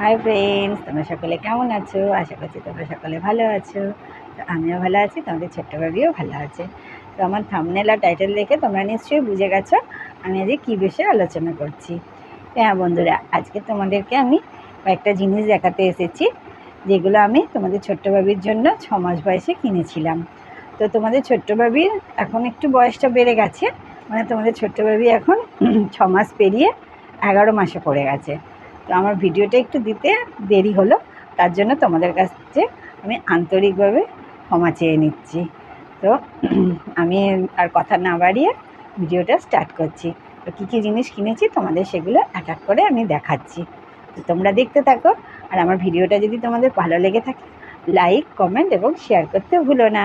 Hi friends তোমরা সকলে কেমন আছো? আশা করছি তোমরা সকলে ভালো আছো। তো আমিও ভালো আছি, তোমাদের ছোট্ট বাবিও ভালো আছে। তো আমার থামনেল আর টাইটেল দেখে তোমরা নিশ্চয়ই বুঝে গেছো আমি আজকে কী বিষয়ে আলোচনা করছি। হ্যাঁ বন্ধুরা, আজকে তোমাদেরকে আমি কয়েকটা জিনিস দেখাতে এসেছি, যেগুলো আমি তোমাদের ছোট্ট বাবির জন্য ছ মাস বয়সে কিনেছিলাম। তো তোমাদের ছোট্ট বাবির এখন একটু বয়সটা বেড়ে গেছে মানে তোমাদের ছোট্ট বাবি এখন ছ মাস পেরিয়ে এগারো মাসে পড়ে গেছে। তো আমার ভিডিওটা একটু দিতে দেরি হলো, তার জন্য তোমাদের কাছে আমি আন্তরিকভাবে ক্ষমা চেয়ে নিচ্ছি। তো আমি আর কথা না বাড়িয়ে ভিডিওটা স্টার্ট করছি। তো কী কী জিনিস কিনেছি তোমাদের সেগুলো এক এক করে আমি দেখাচ্ছি। তো তোমরা দেখতে থাকো, আর আমার ভিডিওটা যদি তোমাদের ভালো লেগে থাকে লাইক কমেন্ট এবং শেয়ার করতে ভুলো না।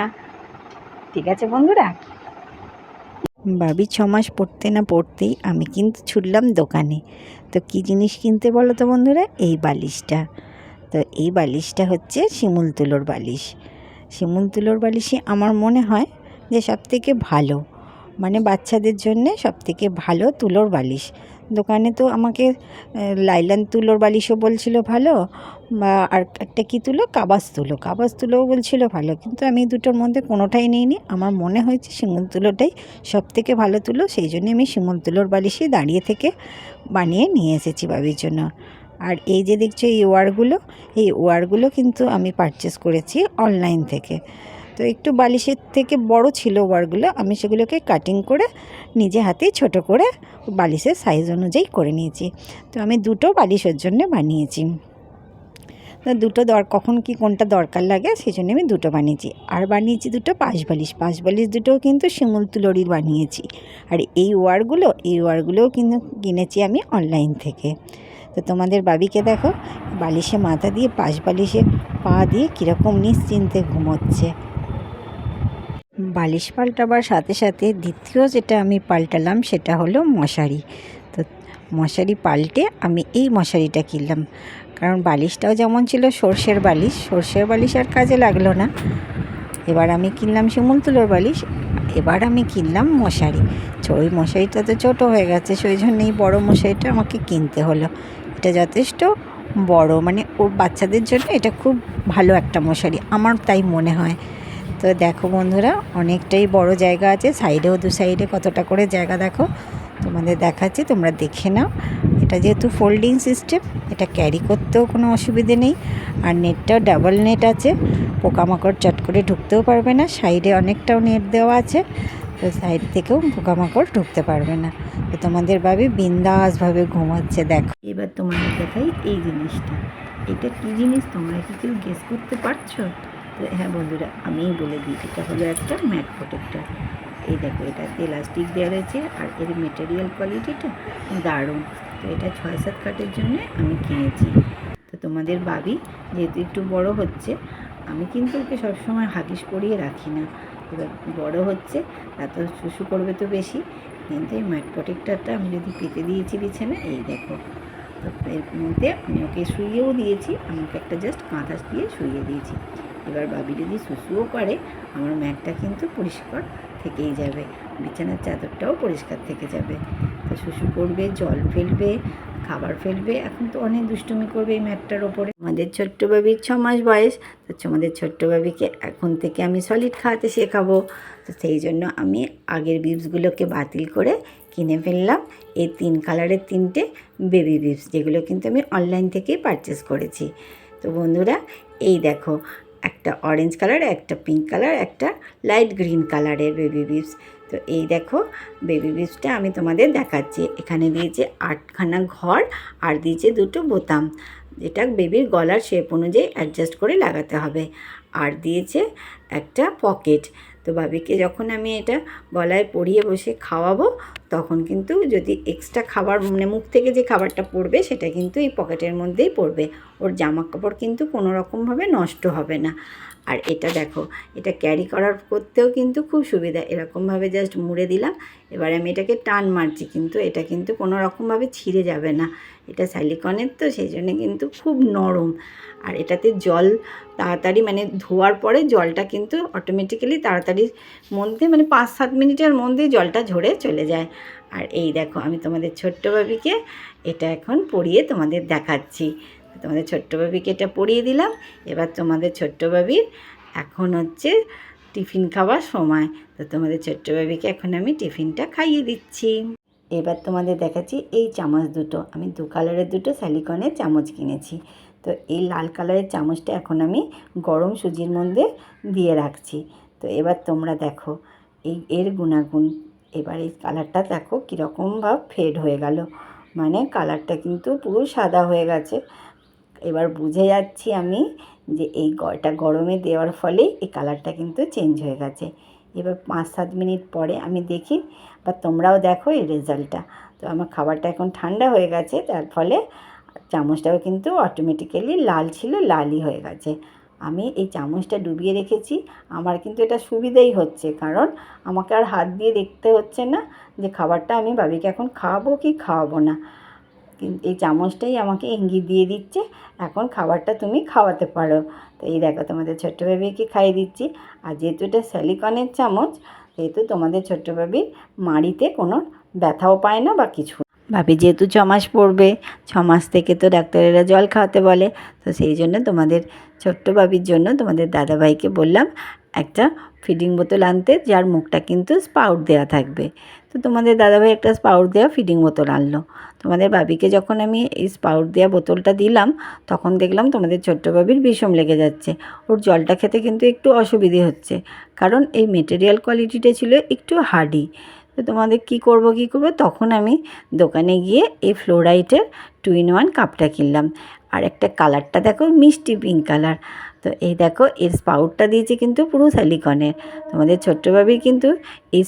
ঠিক আছে বন্ধুরা? বাবি ছ মাস পড়তে না পড়তেই আমি কিন্তু ছুটলাম দোকানে। তো কি জিনিস কিনতে বলো তো বন্ধুরা? এই বালিশটা। তো এই বালিশটা হচ্ছে শিমুল তুলোর বালিশ। শিমুল তুলোর বালিশই আমার মনে হয় যে সবথেকে ভালো। মানে বাচ্চাদের জন্যে সবথেকে ভালো তুলোর বালিশ। দোকানে তো আমাকে লাইলান তুলোর বালিশও বলছিল ভালো, বা আর একটা কী তুলো? কাবাস তুলো। কাবাস তুলোও বলছিল ভালো, কিন্তু আমি দুটোর মধ্যে কোনোটাই নিইনি। আমার মনে হয়েছে শিমুল তুলোটাই সব থেকে ভালো তুলো, সেই জন্য আমি শিমুল তুলোর বালিশই দাঁড়িয়ে থেকে বানিয়ে নিয়ে এসেছি বাবির জন্য। আর এই যে দেখছ এই ওয়ারগুলো এই ওয়ারগুলো কিন্তু আমি পারচেস করেছি অনলাইন থেকে। তো একটু বালিশের থেকে বড় ছিল ওয়ারগুলো, আমি সেগুলোকে কাটিং করে নিজে হাতেই ছোট করে বালিশের সাইজ অনুযায়ী করে নিয়েছি। তো আমি দুটো বালিশের জন্য বানিয়েছি। দুটো দর, কখন কি কোনটা দরকার লাগে সেই জন্য আমি দুটো বানিয়েছি। আর বানিয়েছি দুটো পাশ বালিশ। পাশ বালিশ দুটোও কিন্তু শিমুল তুলরির বানিয়েছি। আর এই ওয়ারগুলো, এই ওয়ারগুলোও কিন্তু কিনেছি আমি অনলাইন থেকে। তো তোমাদের বাবিকে দেখো, বালিশে মাথা দিয়ে, পাশ বালিশে পা দিয়ে কীরকম নিশ্চিন্তে ঘুমোচ্ছে। বালিশ পাল্টাবার সাথে সাথে দ্বিতীয় যেটা আমি পাল্টালাম সেটা হলো মশারি। তো মশারি পাল্টে আমি এই মশারিটা কিনলাম। কারণ বালিশটাও যেমন ছিল সর্ষের বালিশ সর্ষের বালিশ আর কাজে লাগল না। এবার আমি কিনলাম শিমুল তুলোর বালিশ, এবার আমি কিনলাম মশারি। ওই মশারিটা তো ছোটো হয়ে গেছে সেই জন্য এই বড়ো মশারিটা আমাকে কিনতে হলো। এটা যথেষ্ট বড় মানে ও বাচ্চাদের জন্য এটা খুব ভালো একটা মশারি, আমার তাই মনে হয়। তো দেখো বন্ধুরা, অনেকটাই বড় জায়গা আছে। সাইডেও দু সাইডে কতটা করে জায়গা দেখো, তোমাদের দেখাচ্ছি, তোমরা দেখে নাও। এটা যেহেতু ফোল্ডিং সিস্টেম এটা ক্যারি করতেও কোনো অসুবিধে নেই। আর নেটটাও ডাবল নেট আছে, পোকামাকড় চট করে ঢুকতেও পারবে না। সাইডে অনেকটাও নেট দেওয়া আছে, তো সাইড থেকেও পোকামাকড় ঢুকতে পারবে না। তো তোমাদের ভাবে বিন্দাসভাবে ঘুমাচ্ছে, দেখো। এবার তোমাদের দেখাই এই জিনিসটা। এটা কী জিনিস? তোমরা কি কেউ গেস করতে পারছ? হ্যাঁ বন্ধুরা, আমিই বলে দিই, এটা হলো একটা ম্যাট প্রোটেক্টার। এই দেখো, এটা ইলাস্টিক দেওয়া রয়েছে, আর এর মেটেরিয়াল কোয়ালিটিটা দারুণ। তো এটা ছয় সাত কাঠের জন্য আমি কিনেছি। তো তোমাদের বাবি যেহেতু একটু বড় হচ্ছে, আমি কিন্তু ওকে সবসময় হাগিস পরিয়ে রাখি না। এবার বড় হচ্ছে এত শুশু করবে তো বেশি, কিন্তু এই ম্যাট প্রোটেক্টারটা আমি যদি পেতে দিয়েছি বিছানা এই দেখো। এর মধ্যে আমি ওকে শুইয়েও দিয়েছি আমি ওকে একটা জাস্ট কাঁথা দিয়ে শুইয়ে দিয়েছি। এবার বাবি যদি শুশুও করে, আমার ম্যাটটা কিন্তু পরিষ্কার থেকেই যাবে। বিছানার চাদরটাও পরিষ্কার থেকে যাবে। তো শুশু করবে, জল ফেলবে, খাবার ফেলবে। এখন তো অনেক দুষ্টুমি করবে এই ম্যাটটার ওপরে। আমাদের ছোট্ট বাবির ছ মাস বয়স। তো আমাদের ছোট্ট বাবিকে এখন থেকে আমি সলিড খাওয়াতে শেখাবো। তো সেই জন্য আমি আগের বিপসগুলোকে বাতিল করে কিনে ফেললাম। এই তিন কালারের তিনটে বেবি বিপস যেগুলো কিন্তু আমি অনলাইন থেকেই পারচেস করেছি। তো বন্ধুরা, এই দেখো একটা অরেঞ্জ কালার একটা পিঙ্ক কালার একটা লাইট গ্রিন কালারের বেবি বিপস তো এই দেখো বেবি বিপসটা আমি তোমাদের দেখাচ্ছি। এখানে দিয়েছে আটখানা ঘর আর দিয়েছে দুটো বোতাম। যেটা বেবির গলার শেপ অনুযায়ী অ্যাডজাস্ট করে লাগাতে হবে। আর দিয়েছে একটা পকেট তো বাবিকে যখন আমি এটা গলায় পরিয়ে বসে খাওয়াবো, তখন কিন্তু যদি এক্সট্রা খাবার মানে মুখ থেকে যে খাবারটা পড়বে, সেটা কিন্তু এই পকেটের মধ্যেই পড়বে। ওর জামা কাপড় কিন্তু কোনো রকমভাবে নষ্ট হবে না। আর এটা দেখো, এটা ক্যারি করার করতেও কিন্তু খুব সুবিধা। এরকমভাবে জাস্ট মুড়ে দিলাম, এবারে আমি এটাকে টান মারছি কিন্তু, এটা কিন্তু কোনো রকমভাবে ছিঁড়ে যাবে না। এটা স্যালিকনের তো, সেই জন্যে কিন্তু খুব নরম। আর এটাতে জল তাড়াতাড়ি মানে ধোয়ার পরে জলটা কিন্তু অটোমেটিক্যালি তাড়াতাড়ি মধ্যে মানে পাঁচ সাত মিনিটের মধ্যে জলটা ঝরে চলে যায়। আর এই দেখো, আমি তোমাদের ছোট্ট বাবিকে এটা এখন পরিয়ে তোমাদের দেখাচ্ছি। তোমাদের ছোট্ট বাবিকে এটা পরিয়ে দিলাম। এবার তোমাদের ছোট্ট বাবির এখন হচ্ছে টিফিন খাওয়ার সময়। তো তোমাদের ছোট্ট বাবিকে এখন আমি টিফিনটা খাইয়ে দিচ্ছি। এবার তোমাদের দেখাচ্ছি এই চামচ দুটো। আমি দু কালারের দুটো স্যালিকনের চামচ কিনেছি। তো এই লাল কালারের চামচটা এখন আমি গরম সুজির মধ্যে দিয়ে রাখছি। তো এবার তোমরা দেখো, এই এর গুণাগুণ। এবার এই কালারটা দেখো কীরকমভাবে ফেড হয়ে গেল। মানে কালারটা কিন্তু পুরো সাদা হয়ে গেছে। এবার বুঝে যাচ্ছি আমি যে এই গটা গরমে দেওয়ার ফলে এই কালারটা কিন্তু চেঞ্জ হয়ে গেছে। এবার পাঁচ সাত মিনিট পরে আমি দেখি বা তোমরাও দেখো এই রেজাল্টটা তো আমার খাবারটা এখন ঠান্ডা হয়ে গেছে, তার ফলে চামচটাও কিন্তু অটোমেটিক্যালি লাল ছিল, লালই হয়ে গেছে। আমি এই চামচটা ডুবিয়ে রেখেছি, আমার কিন্তু এটা সুবিধেই হচ্ছে, কারণ আমাকে আর হাত দিয়ে দেখতে হচ্ছে না যে খাবারটা আমি বাবিকে এখন খাওয়াবো কি খাওয়াবো না। কিন্তু এই চামচটাই আমাকে ইঙ্গিত দিয়ে দিচ্ছে, এখন খাবারটা তুমি খাওয়াতে পারো। তো এই দেখো তোমাদের ছোট্ট বেবিকে খাইয়ে দিচ্ছি। আর যেহেতু এটা স্যালিকনের চামচ, সেহেতু তোমাদের ছোট্ট বেবির মাড়িতে কোনো ব্যথাও পায় না বা কিছু ভাবি যেহেতু ছমাস পড়বে ছমাস থেকে তো ডাক্তারেরা জল খাওয়াতে বলে। তো সেই জন্য তোমাদের ছোট্ট বাবির জন্য তোমাদের দাদাভাইকে বললাম, একটা ফিডিং বোতল আনতে, যার মুখটা কিন্তু স্পাউট দেওয়া থাকবে। তো তোমাদের দাদাভাই একটা স্পাউট দেওয়া ফিডিং বোতল আনলো। তোমাদের বাবিকে যখন আমি এই স্পাউট দেওয়া বোতলটা দিলাম, তখন দেখলাম তোমাদের ছোট্ট বাবির বিষম লেগে যাচ্ছে। ওর জলটা খেতে কিন্তু একটু অসুবিধে হচ্ছে, কারণ এই মেটেরিয়াল কোয়ালিটিটা ছিল একটু হার্ডি তো তোমাদের কি করব কি করব, তখন আমি দোকানে গিয়ে এই ফ্লোরাইটের টু ইন ওয়ান কাপটা কিনলাম। আর একটা কালারটা দেখো, মিষ্টি পিঙ্ক কালার তো এই দেখো, এর স্পাউটটা দিয়েছে কিন্তু পুরো স্যালিকনের তোমাদের ছোট্ট বাবির কিন্তু এই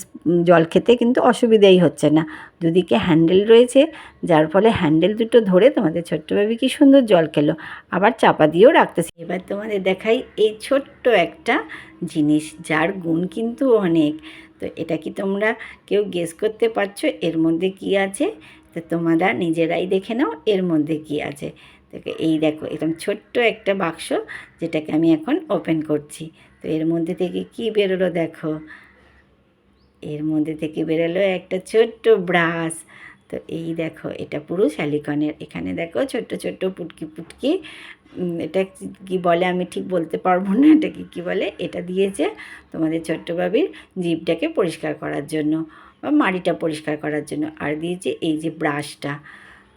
জল খেতে কিন্তু অসুবিধাই হচ্ছে না। দুদিকে হ্যান্ডেল রয়েছে, যার ফলে হ্যান্ডেল দুটো ধরে তোমাদের ছোট্ট বাবি কি সুন্দর জল খেলো। আবার চাপা দিয়েও রাখতেছি। এবার তোমাদের দেখাই এই ছোট্ট একটা জিনিস, যার গুণ কিন্তু অনেক। তো এটা কি তোমরা কেউ গেস করতে পারছ? এর মধ্যে কি আছে? তো তোমরা নিজেরাই দেখে নাও, এর মধ্যে কি আছে? দেখো এই দেখো, এরকম ছোট্ট একটা বাক্স যেটাকে আমি এখন ওপেন করছি। তো এর মধ্যে থেকে কি বেরোলো দেখো? এর মধ্যে থেকে বেরোলো একটা ছোট্ট ব্রাশ। তো এই দেখো, এটা পুরো শালিকনের এখানে দেখো ছোট্ট ছোট্ট পুটকি পুটকি। এটা কি- বলে আমি ঠিক বলতে পারব না, এটাকে কি বলে? এটা দিয়েছে তোমাদের ছোট্ট বাবির জিভটাকে পরিষ্কার করার জন্য বা মাড়িটা পরিষ্কার করার জন্য। আর দিয়েছে এই যে ব্রাশটা।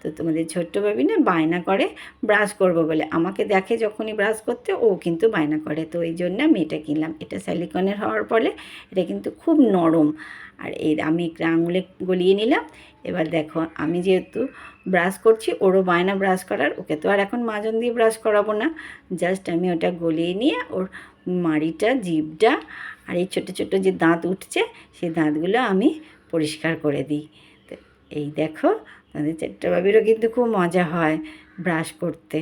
তো তোমাদের ছোট্ট বাবি না বায়না করে ব্রাশ করব বলে। আমাকে দেখে যখনই ব্রাশ করতে, ও কিন্তু বায়না করে। তো এই জন্য আমি এটা কিনলাম। এটা স্যালিকনের হওয়ার ফলে এটা কিন্তু খুব নরম। আর এই আমি একটা আঙুলে গলিয়ে নিলাম। এবার দেখো, আমি যেহেতু ব্রাশ করছি, ওরও বায়না ব্রাশ করার। ওকে তো আর এখন মাজন দিয়ে ব্রাশ করাবো না। জাস্ট আমি ওটা গলিয়ে নিয়ে ওর মাড়িটা, জিভটা আর এই ছোটো ছোটো যে দাঁত উঠছে, সেই দাঁতগুলো আমি পরিষ্কার করে দিই। তো এই দেখো তাদের বাবিরও কিন্তু খুব মজা হয় ব্রাশ করতে।